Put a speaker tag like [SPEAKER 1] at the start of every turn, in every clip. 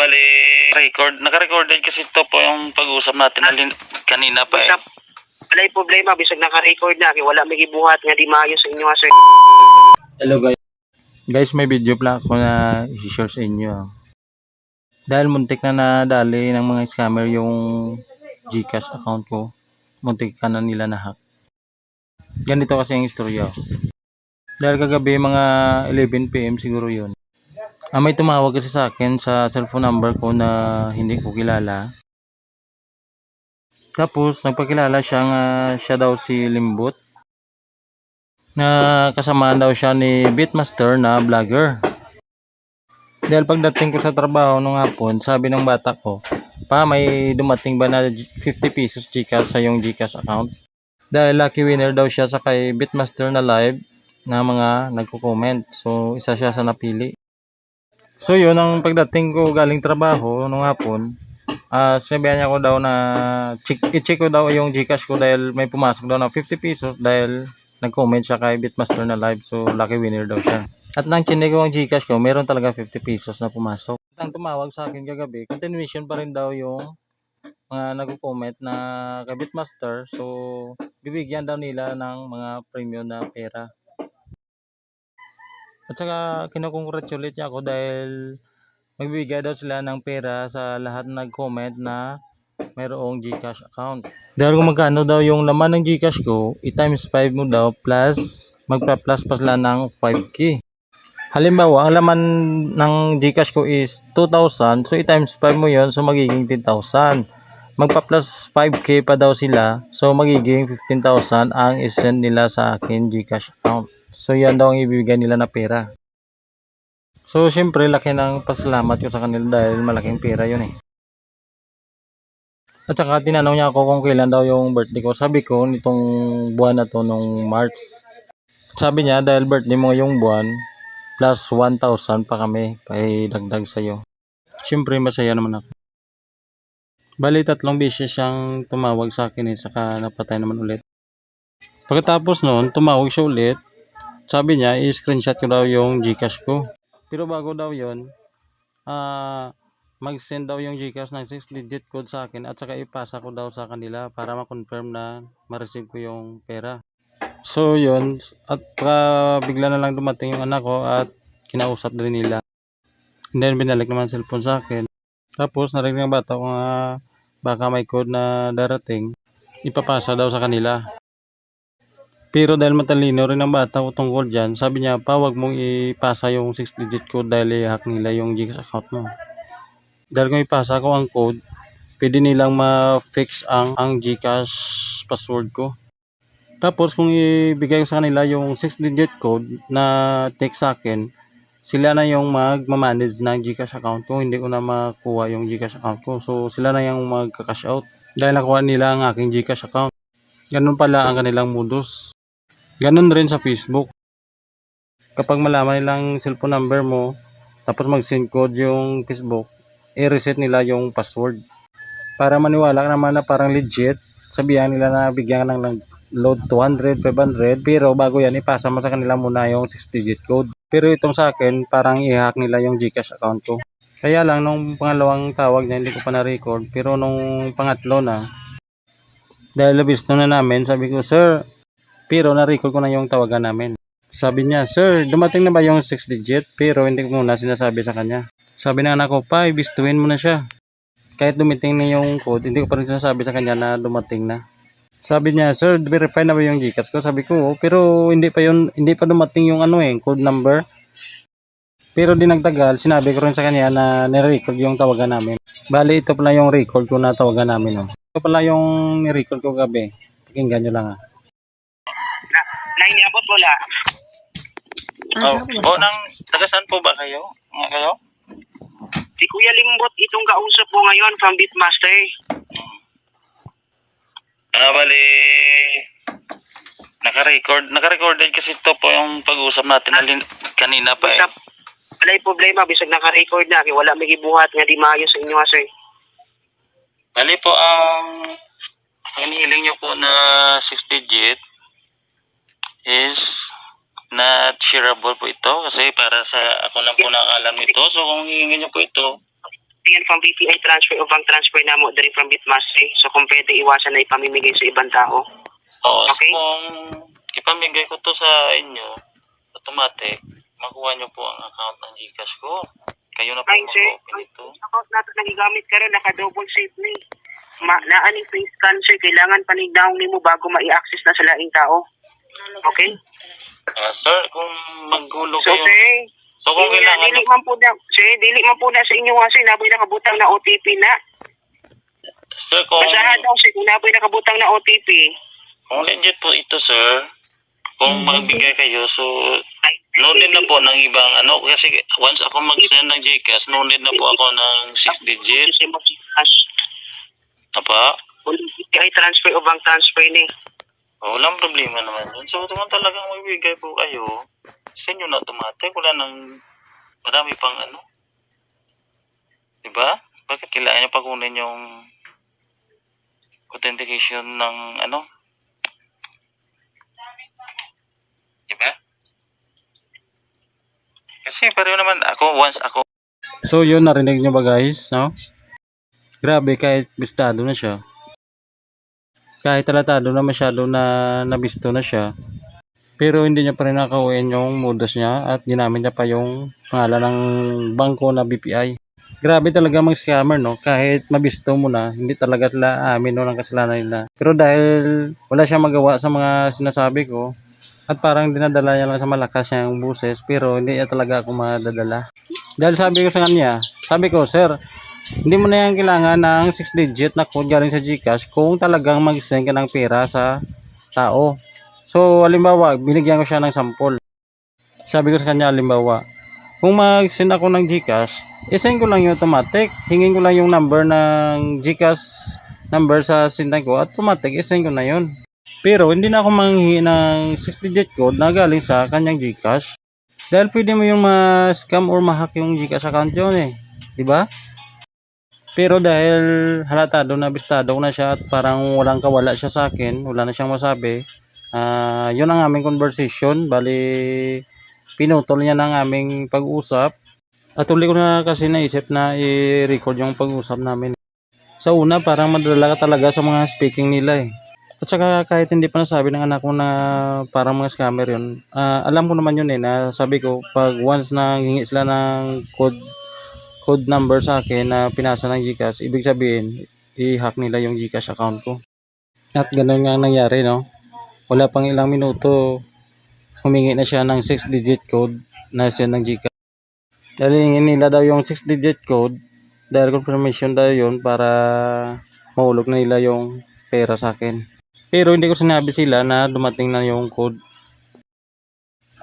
[SPEAKER 1] bali, record. Naka-recorded kasi ito po yung pag-usap natin alin, kanina pa eh.
[SPEAKER 2] Wala yung problema, bisag naka-record na, kaya wala may gibuhat nga di maayo sa inyo, ha, sir.
[SPEAKER 3] Hello guys. Guys, may video pala ako na i-share sa inyo. ah. Dahil muntik na nadali ng mga scammer yung Gcash account ko. Muntik ka na nila na-hack. Ganito kasi ang istorya. Dahil kagabi mga 11pm siguro yun. Ah, may tumawag kasi sa akin sa cellphone number ko na hindi ko kilala. Tapos nagpakilala siya nga siya daw si Limbot na kasama daw siya ni Beatmaster na vlogger. Dahil pagdating ko sa trabaho nung hapon, sabi ng bata ko, pa may dumating ba na 50 pesos Gcash sa yung Gcash account? Dahil lucky winner daw siya sa kay Beatmaster na live na mga nagko-comment. So, isa siya sa napili. So, yun ang pagdating ko galing trabaho nung hapon. Ah, sinabihan niya ko daw na check, i-check ko daw yung Gcash ko dahil may pumasok daw na 50 pesos dahil nag-comment siya kay Bitmaster na live so lucky winner daw siya. At nang chinig ko ang Gcash ko, meron talaga 50 pesos na pumasok. At ang tumawag sa akin kagabi, continuation pa rin daw yung mga nagko-comment na kay Bitmaster. So, bibigyan daw nila ng mga premium na pera. At saka kinukongratulate niya ako dahil magbibigay daw sila ng pera sa lahat na nag-comment na mayroong Gcash account. Dahil kung magkano daw yung laman ng Gcash ko, i-times 5 mo daw plus magpa-plus pa sila ng 5k. Halimbawa, ang laman ng Gcash ko is 2,000, so i-times 5 mo yon so magiging 10,000. Magpa-plus 5k pa daw sila, so magiging 15,000 ang isend nila sa akin Gcash account. So yan daw ang ibibigay nila na pera. So, syempre, laki ng pasalamat ko sa kanila dahil malaking pera yun eh. At saka, tinanong niya ako kung kailan daw yung birthday ko. Sabi ko, nitong buwan na to, nung March. Sabi niya, dahil birthday mo yung buwan, plus 1,000 pa kami, dagdag sa'yo. Syempre, masaya naman ako. Bali, tatlong beses siyang tumawag sa akin eh, saka napatay naman ulit. Pagkatapos noon, tumawag siya ulit. Sabi niya, i-screenshot ko daw yung Gcash ko. Pero bago daw yon ah mag-send daw yung Gcash ng 6-digit code sa akin at saka ipasa ko daw sa kanila para ma-confirm na ma-receive ko yung pera. So yun, at baka bigla na lang dumating yung anak ko at kinausap din nila. And then binalik naman cellphone sa akin. Tapos narinig ng bata ko nga baka may code na darating, ipapasa daw sa kanila. Pero dahil matalino rin ang bata ko tungkol dyan, sabi niya, pa wag mong ipasa yung 6-digit code dahil i-hack nila yung Gcash account mo. Dahil kung ipasa ko ang code, pwede nilang ma-fix ang, ang Gcash password ko. Tapos kung ibigay ko sa kanila yung 6-digit code na text sa akin, sila na yung magmamanage ng Gcash account ko, hindi ko na makuha yung Gcash account ko. So sila na yung magka-cash out dahil nakuha nila ang aking Gcash account. Ganun pala ang kanilang modus. Ganun rin sa Facebook. Kapag malaman nilang cellphone number mo, tapos mag-send code yung Facebook, i-reset nila yung password. Para maniwala ka naman na parang legit, sabihan nila na bigyan ng load 200, 500, pero bago yan, ipasa mo sa kanila muna yung 6-digit code. Pero itong sa akin, parang i-hack nila yung Gcash account ko. Kaya lang, nung pangalawang tawag niya, hindi ko pa na-record. Pero nung pangatlo na, dahil labis na namin, sabi ko, Sir, pero na-record ko na yung tawagan namin. Sabi niya, Sir, dumating na ba yung 6 digit? Pero hindi ko muna sinasabi sa kanya. Sabi ng anak ko, pa, ibistuin mo na siya. Kahit dumating na yung code, hindi ko pa rin sinasabi sa kanya na dumating na. Sabi niya, Sir, verify na ba yung Gcash ko? Sabi ko, "Oo." pero hindi pa yun, hindi pa dumating yung ano eh, code number. Pero di nagtagal, sinabi ko rin sa kanya na nirecord yung tawagan namin. Bali, ito pala yung record ko na tawagan namin. Oh. Ito pala yung nirecord ko gabi. Pakinggan nyo lang ah.
[SPEAKER 2] Na, na iniabot wala.
[SPEAKER 1] Oh, oh nang, taga saan po ba kayo? Nga kayo?
[SPEAKER 2] Si Kuya Limbot itong kausap mo ngayon from Beatmaster.
[SPEAKER 1] Ah, bali, naka-record, naka-recorded kasi ito po yung pag-usap natin alin, kanina pa eh.
[SPEAKER 2] Wala yung problema, bisag naka-record na, kaya wala may gibuhat nga di maayo sa inyo, ha, sir.
[SPEAKER 1] Bali po, ang hinihiling nyo po na 6 digit is not shareable po ito kasi para sa ako lang po nakakalam nito. So kung hihingin nyo po ito,
[SPEAKER 2] yan from BPI transfer o bank transfer na mo dari from Bitmaster. So kung pwede iwasan na ipamimigay sa ibang tao.
[SPEAKER 1] Oo,
[SPEAKER 2] Okay.
[SPEAKER 1] kung ipamigay ko to sa inyo, automatic, makuha nyo po ang account ng Gcash ko. Kayo na po
[SPEAKER 2] Ay, sir.
[SPEAKER 1] mag-open ito.
[SPEAKER 2] Account natin nagigamit ka rin, naka-double safe ni. Ma naaning face cancer, kailangan panigdaong ni mo bago ma-access na sa laing tao. Okay?
[SPEAKER 1] Ah, sir, kung maggulo
[SPEAKER 2] So,
[SPEAKER 1] kayo,
[SPEAKER 2] sir,
[SPEAKER 1] so kung
[SPEAKER 2] dili,
[SPEAKER 1] kailangan
[SPEAKER 2] dili man po na, sir, dili man po na sa inyo nga, sir, naboy nakabutang na OTP na.
[SPEAKER 1] sir, kung,
[SPEAKER 2] Basahan daw, sir, kung naboy nakabutang na OTP.
[SPEAKER 1] kung legit po ito, sir, kung magbigay kayo, so, no need na po ng ibang, ano, kasi once ako mag-send ng Gcash, no need na po ako ng 6 digit.
[SPEAKER 2] Kasi mag-cash.
[SPEAKER 1] Apa?
[SPEAKER 2] BPI transfer o bank transfer ni.
[SPEAKER 1] Oh, walang problema naman yun. So, kung talagang magbigay po kayo, sa inyo na automatic, wala nang marami pang ano. Diba? Bakit kailangan nyo pakunin yung authentication ng ano? Diba? Kasi pareho naman ako, once ako
[SPEAKER 3] So yun, narinig nyo ba guys, no? Grabe, kahit bistado na siya. Kahit talatado na masyado na nabisto na siya. Pero hindi niya pa rin nakauwiin yung modus niya at ginamit niya pa yung pangalan ng bangko na BPI. Grabe talaga mga scammer, no? Kahit mabisto mo na, hindi talaga sila amin no, ng kasalanan nila. Pero dahil wala siyang magawa sa mga sinasabi ko, at parang dinadala niya lang sa malakas niyang buses, pero hindi niya talaga ako madadala. Dahil sabi ko sa kanya, sabi ko, sir, hindi mo na yan kailangan ng 6 digit na code galing sa GCash kung talagang mag-send ka ng pera sa tao. So, halimbawa, binigyan ko siya ng sample. Sabi ko sa kanya, halimbawa, kung mag-send ako ng GCash, isend ko lang yung automatic. Hingin ko lang yung number ng GCash number sa sindan ko, automatic, isend ko na yun. Pero hindi na ako manghihingi ng 6 digit code na galing sa kanyang GCash. Dahil pwede mo yung ma-scam or ma-hack yung GCash account yun eh. Ba? Pero dahil halatado na bistado ko na siya at parang walang kawala siya sa akin, wala na siyang masabi, ah yun ang aming conversation. Bali, pinutol niya ng aming pag-usap. At uli ko na kasi naisip na i-record yung pag-usap namin. Sa una, parang madala ka talaga sa mga speaking nila eh. At saka kahit hindi pa nasabi ng anak ko na parang mga scammer yun, ah, alam ko naman yun eh, na sabi ko, pag once na hingi sila ng code code number sa akin na pinasa ng Gcash, ibig sabihin, i-hack nila yung Gcash account ko. At ganun nga ang nangyari, no? Wala pang ilang minuto, humingi na siya ng 6-digit code na send ng Gcash. Dahil hingin nila daw yung 6-digit code, dahil confirmation daw yun para mahulog na nila yung pera sa akin. Pero hindi ko sinabi sila na dumating na yung code.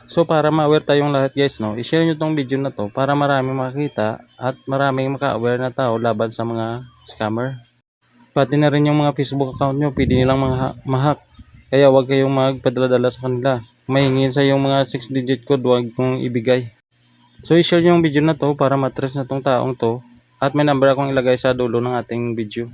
[SPEAKER 3] So para ma-aware tayong lahat guys, no, i-share nyo tong video na to para marami makakita at maraming maka-aware na tao laban sa mga scammer. Pati na rin yung mga Facebook account nyo, pwede nilang mga mahack. Kaya wag kayong magpadala-dala sa kanila. Mahingin sa yung mga 6 digit code, wag kong ibigay. So i-share nyo yung video na to para matrace na tong taong to at may number akong ilagay sa dulo ng ating video.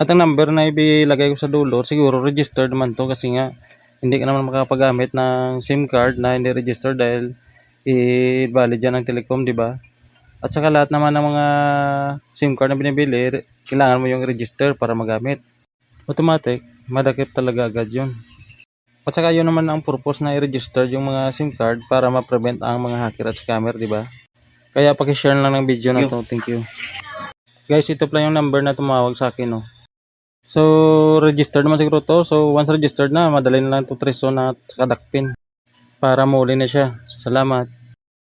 [SPEAKER 3] At ang number na ibilagay ko sa dulo, siguro registered naman to kasi nga hindi ka naman makapagamit ng SIM card na hindi registered dahil i-valid yan ng telecom, di ba? At saka lahat naman ng mga SIM card na binibili, kailangan mo yung register para magamit. Automatic, madakip talaga agad yun. At saka yun naman ang purpose na i-register yung mga SIM card para ma-prevent ang mga hacker at scammer, di ba? Kaya pakishare lang ng video na to. Thank you. Guys, ito pala yung number na tumawag sa akin, no. So, registered naman siguro to. So, once registered na, madali na lang to na at saka dakpin para mauli na siya. Salamat.